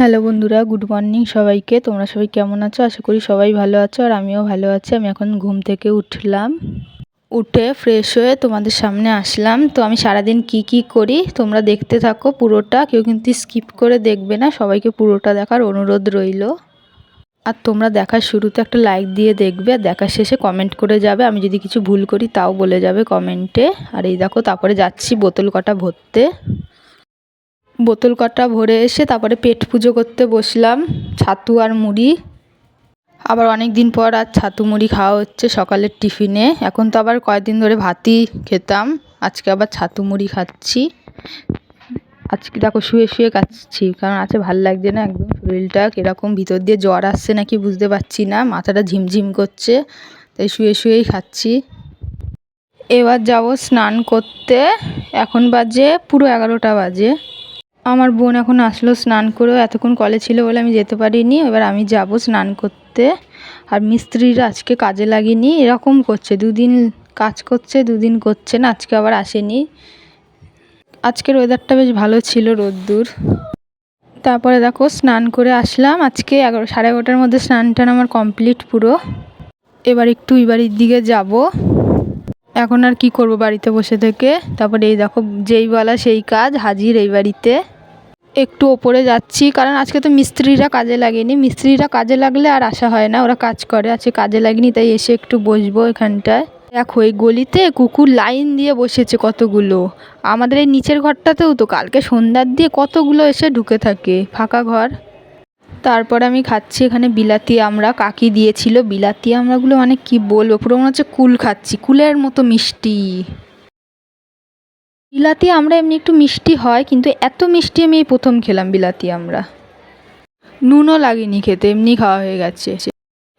Hello বন্ধুরা, good morning সবাইকে। তোমরা সবাই কেমন আছো? আশা করি সবাই ভালো আছো আর আমিও ভালো আছি। আমি এখন ঘুম থেকে উঠলাম। উঠে ফ্রেশ হয়ে তোমাদের সামনে আসলাম। তো আমি সারাদিন কি কি করি তোমরা দেখতে থাকো পুরোটা। কেউ কিন্তু স্কিপ করে দেখবে না। সবাইকে পুরোটা দেখার অনুরোধ রইল। আর তোমরা দেখার শুরুতে একটা লাইক দিয়ে দেখবে। আর দেখার শেষে কমেন্ট করে যাবে। আমি যদি কিছু ভুল করি তাও বলে যাবে কমেন্টে আর এই দেখো, তারপরে যাচ্ছি বোতল কটা ভরতে। বোতল কটা ভরে এসে তারপরে পেট পুজো করতে বসলাম, ছাতু আর মুড়ি। আবার অনেক দিন পর আর ছাতু মুড়ি খাওয়া হচ্ছে সকালের টিফিনে। এখন তো আবার কয়েকদিন ধরে ভাতই খেতাম, আজকে আবার ছাতু মুড়ি খাচ্ছি। আজকে দেখো শুয়ে শুয়ে খাচ্ছি কারণ আছে ভালো লাগছে না একদম শরীরটা। কীরকম ভিতর দিয়ে জ্বর আসছে নাকি বুঝতে পারছি না, মাথাটা ঝিমঝিম করছে, তাই শুয়ে শুয়েই খাচ্ছি। এবার যাব স্নান করতে, এখন বাজে পুরো এগারোটা বাজে। আমার বোন এখন আসলো স্নান করেও এতক্ষণ কলে ছিল বলে আমি যেতে পারিনি। এবার আমি যাব স্নান করতে। আর মিস্ত্রিরা আজকে কাজে লাগেনি, এরকম করছে। দুদিন কাজ করছে, দুদিন করছে না, আজকে আবার আসেনি। আজকের ওয়েদারটা বেশ ভালো ছিল রোদ্দুর। তারপরে দেখো স্নান করে আসলাম। আজকে এগারো, সাড়ে এগারোটার মধ্যে স্নান টান আমার কমপ্লিট পুরো। এবার একটু ওই বাড়ির দিকে যাব। এখন আর কি করব বাড়িতে বসে থেকে? তারপরে এই দেখো, যেই বলা সেই কাজ, হাজির এই বাড়িতে। একটু ওপরে যাচ্ছি, কারণ আজকে তো মিস্ত্রিরা কাজে লাগেনি। মিস্ত্রিরা কাজে লাগলে আর আসা হয় না, ওরা কাজ করে। আজকে কাজে লাগেনি, তাই এসে একটু বসবো এখানটায়। দেখো এই গলিতে কুকুর লাইন দিয়ে বসেছে কতগুলো। আমাদের এই নিচের ঘরটাতেও তো, কালকে সন্ধ্যার দিয়ে কতগুলো এসে ঢুকে থাকে, ফাঁকা ঘর। তারপর আমি খাচ্ছি এখানে বিলাতি আমরা কাকি দিয়েছিল বিলাতি আমড়াগুলো মানে কি বলব? পুরো মনে হচ্ছে কুল খাচ্ছি। কুলের মতো মিষ্টি। বিলাতি আমরা এমনি একটু মিষ্টি হয়, কিন্তু এত মিষ্টি আমি এই প্রথম খেলাম বিলাতি আমরা নুনও লাগেনি খেতে, এমনি খাওয়া হয়ে গেছে।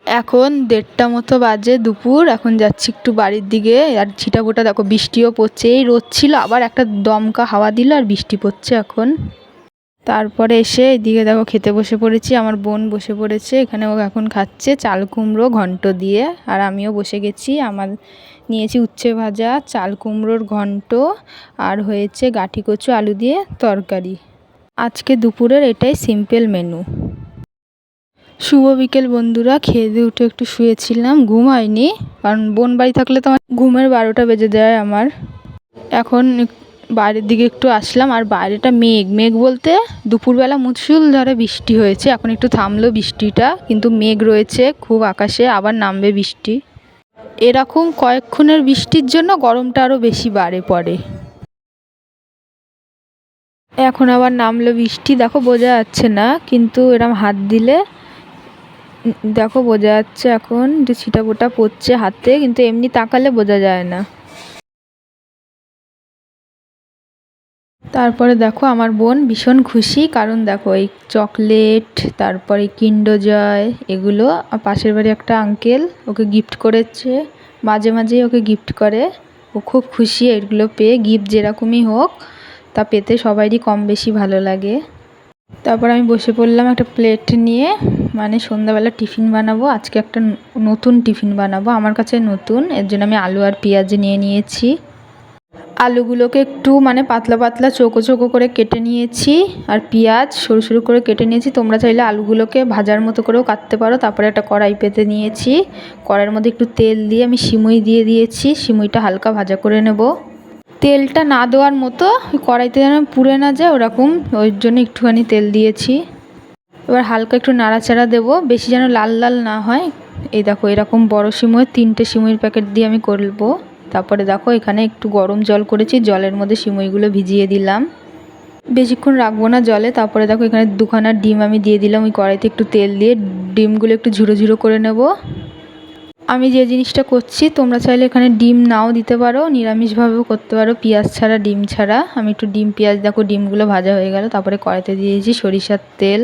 এখন দেড়টা মতো বাজে দুপুর, এখন যাচ্ছি একটু বাড়ির দিকে। আর ছিটাফোটা দেখো, বৃষ্টিও পড়ছে। এই রোদ ছিল, আবার একটা দমকা হাওয়া দিল আর বৃষ্টি পড়ছে এখন। তারপরে এসে এদিকে দেখো খেতে বসে পড়েছি, আমার বোন বসে পড়েছে, এখানে ও এখন খাচ্ছে চাল কুমড়ো ঘন্ট দিয়ে, আর আমিও বসে গেছি, আমার নিয়েছি উচ্ছে ভাজা, চাল কুমড়োর ঘন্ট, আর হয়েছে গাঠি কচু আলু দিয়ে তরকারি। আজকে দুপুরের এটাই সিম্পল মেনু শুভ বিকেল বন্ধুরা, খেয়ে দিয়ে উঠে একটু শুয়েছিলাম, ঘুম হয়নি, কারণ বোন বাড়ি থাকলে তো ঘুমের বারোটা বেজে দেয় আমার। এখন বাইরের দিকে একটু আসলাম আর বাইরেটা মেঘ। মেঘ বলতে দুপুরবেলা মুসুল ধরে বৃষ্টি হয়েছে, এখন একটু থামলো বৃষ্টিটা, কিন্তু মেঘ রয়েছে খুব আকাশে, আবার নামবে বৃষ্টি। এরকম কয়েকক্ষণের বৃষ্টির জন্য গরমটা আরও বেশি বাড়ে পড়ে। এখন আবার নামলো বৃষ্টি, দেখো বোঝা যাচ্ছে না, কিন্তু এরম হাত দিলে, দেখো বোঝা যাচ্ছে এখন যে ছিটাফোটা পড়ছে হাতে, কিন্তু এমনি তাকালে বোঝা যায় না। তারপরে দেখো আমার বোন ভীষণ খুশি, কারণ দেখো এই চকলেট, তারপরে কিন্ডোজয়, এগুলো পাশের বাড়ি একটা আঙ্কেল ওকে গিফট করেছে, মাঝে মাঝে ওকে গিফট করে। ও খুব খুশি এগুলো পেয়ে গিফট যেরকমই হোক, তা পেতে সবারই কম বেশি ভালো লাগে। তারপর আমি বসে পড়লাম একটা প্লেট নিয়ে মানে সন্ধ্যাবেলা টিফিন বানাবো, আজকে একটা নতুন টিফিন বানাবো, আমার কাছে নতুন, এর জন্য আমি আলু আর পেঁয়াজ নিয়ে নিয়েছি। আলুগুলোকে একটু মানে পাতলা পাতলা চৌকো চৌকো করে কেটে নিয়েছি আর পেঁয়াজ সরু সরু করে কেটে নিয়েছি। তোমরা চাইলে আলুগুলোকে ভাজার মতো করেও কাটতে পারো। তারপরে একটা কড়াই পেতে নিয়েছি। কড়াইয়ের মধ্যে একটু তেল দিয়ে আমি সিমুই দিয়ে দিয়েছি। সিমুইটা হালকা ভাজা করে নেব। তেলটা না দেওয়ার মতো কড়াইতে যেন পুড়ে না যায়, ওরকম ওই জন্য একটুখানি তেল দিয়েছি। এবার হালকা একটু নাড়াচাড়া দেবো। বেশি যেন লাল লাল না হয়। এই দেখো এরকম বড় সিমুই, তিনটে সিমুইয়ের প্যাকেট দিয়ে আমি করব। তারপরে দেখো, এখানে একটু গরম জল করেছি, জলের মধ্যে সিমইগুলো ভিজিয়ে দিলাম। বেশিক্ষণ রাখব না জলে, তারপরে দেখো, এখানে দুখানা ডিম আমি দিয়ে দিলাম, ওই কড়াইতে একটু তেল দিয়ে। ডিমগুলো একটু ঝুরো ঝুরো করে নেব। আমি যে জিনিসটা করছি, তোমরা চাইলে এখানে ডিম নাও দিতে পারো, নিরামিষভাবেও করতে পারো, পেঁয়াজ ছাড়া, ডিম ছাড়া। আমি একটু ডিম, পেঁয়াজ, দেখো, ডিমগুলো ভাজা হয়ে গেল, তারপরে কড়াইতে দিয়েছি সরিষার তেল।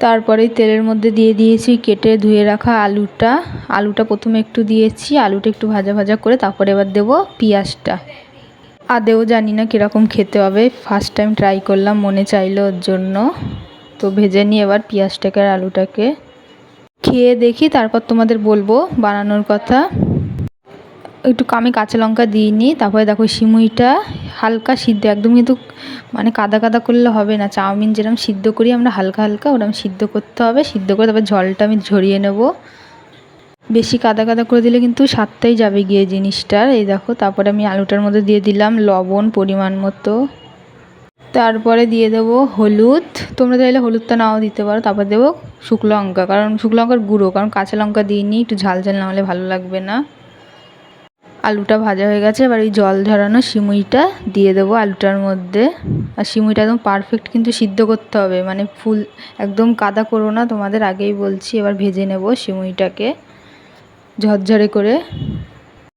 তারপরেই তেলের মধ্যে দিয়ে দিয়েছি, কেটে ধুয়ে রাখা আলুটা। আলুটা প্রথমে একটু দিয়েছি, আলুটা একটু ভাজা ভাজা করে তারপরে এবার দেবো পেঁয়াজটা। আদেও জানি না কীরকম খেতে হবে ফার্স্ট টাইম ট্রাই করলাম, মনে চাইলো ওর জন্য। তো ভেজে নিই এবার পেঁয়াজটাকে আর আলুটাকে। খেয়ে দেখি, তারপর তোমাদের বলব বানানোর কথা। একটু আমি কাঁচা লঙ্কা দিইনি তারপরে দেখো সিমুইটা হালকা সিদ্ধ, একদম কিন্তু মানে কাদা কাদা করলে হবে না। চাউমিন যেরকম সিদ্ধ করি আমরা হালকা হালকা, ওরকম সিদ্ধ করতে হবে। সিদ্ধ করে তারপর জলটা আমি ঝরিয়ে নেব। বেশি কাদা কাদা করে দিলে কিন্তু স্বাদটাই যাবে গিয়ে জিনিসটার। এই দেখো, তারপরে আমি আলুটার মধ্যে দিয়ে দিলাম লবণ পরিমাণ মতো। তারপরে দিয়ে দেবো হলুদ। তোমরা চাইলে হলুদটা নাও দিতে পারো, তারপর দেবো শুকনো লঙ্কা। কারণ শুকনো লঙ্কার গুঁড়ো, কারণ কাঁচা লঙ্কা দিইনি একটু ঝাল ঝাল না হলে ভালো লাগবে না। আলুটা ভাজা হয়ে গেছে, এবার ওই জল ঝরানো সিমুইটা দিয়ে দেবো আলুটার মধ্যে। আর সিমুইটা একদম পারফেক্ট কিন্তু সিদ্ধ করতে হবে মানে ফুল একদম কাদা করো না, তোমাদের আগেই বলছি, এবার ভেজে নেব সিমুইটাকে ঝরঝরে করে।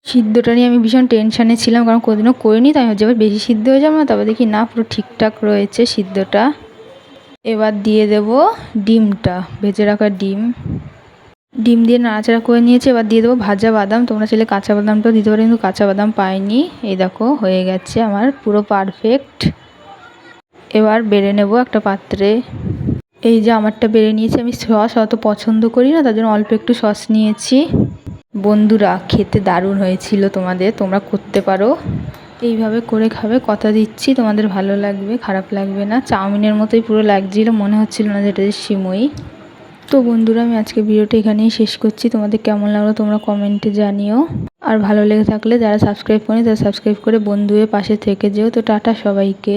সিদ্ধটা নিয়ে আমি ভীষণ টেনশানে ছিলাম, কারণ কোনোদিনও করিনি, তাই ভাবছি এবার বেশি সিদ্ধ হয়ে যাবে না, তবে দেখি না, পুরো ঠিকঠাক রয়েছে সিদ্ধটা। এবার দিয়ে দেব ডিমটা, ভেজে রাখা ডিম। ডিম দিয়ে নাড়াচাড়া করে নিয়েছি, এবার দিয়ে দেবো ভাজা বাদাম। তোমরা চাইলে কাঁচা বাদামটাও দিতে পারো, কিন্তু কাঁচা বাদাম পাইনি। এই দেখো, হয়ে গেছে আমার পুরো পারফেক্ট এবার বেড়ে নেব একটা পাত্রে। এই যে আমারটা বেড়ে নিয়েছি, আমি সস অত পছন্দ করি না, তার জন্য অল্প একটু সস নিয়েছি। বন্ধুরা, খেতে দারুণ হয়েছিল তোমাদের, তোমরা করতে পারো। এইভাবে করে খাবে, কথা দিচ্ছি, তোমাদের ভালো লাগবে, খারাপ লাগবে না। চাউমিনের মতোই পুরো লাগছিল, মনে হচ্ছিল না যেটা যে সিমই। তো বন্ধুরা, আমি আজকে ভিডিওটা এখানেই শেষ করছি। তোমাদের কেমন লাগল তোমরা কমেন্টে জানিও। আর ভালো লেগে থাকলে যারা সাবস্ক্রাইব করে তারা সাবস্ক্রাইব করে বন্ধুয়ের পাশে থেকে যেও। তো টাটা সবাইকে।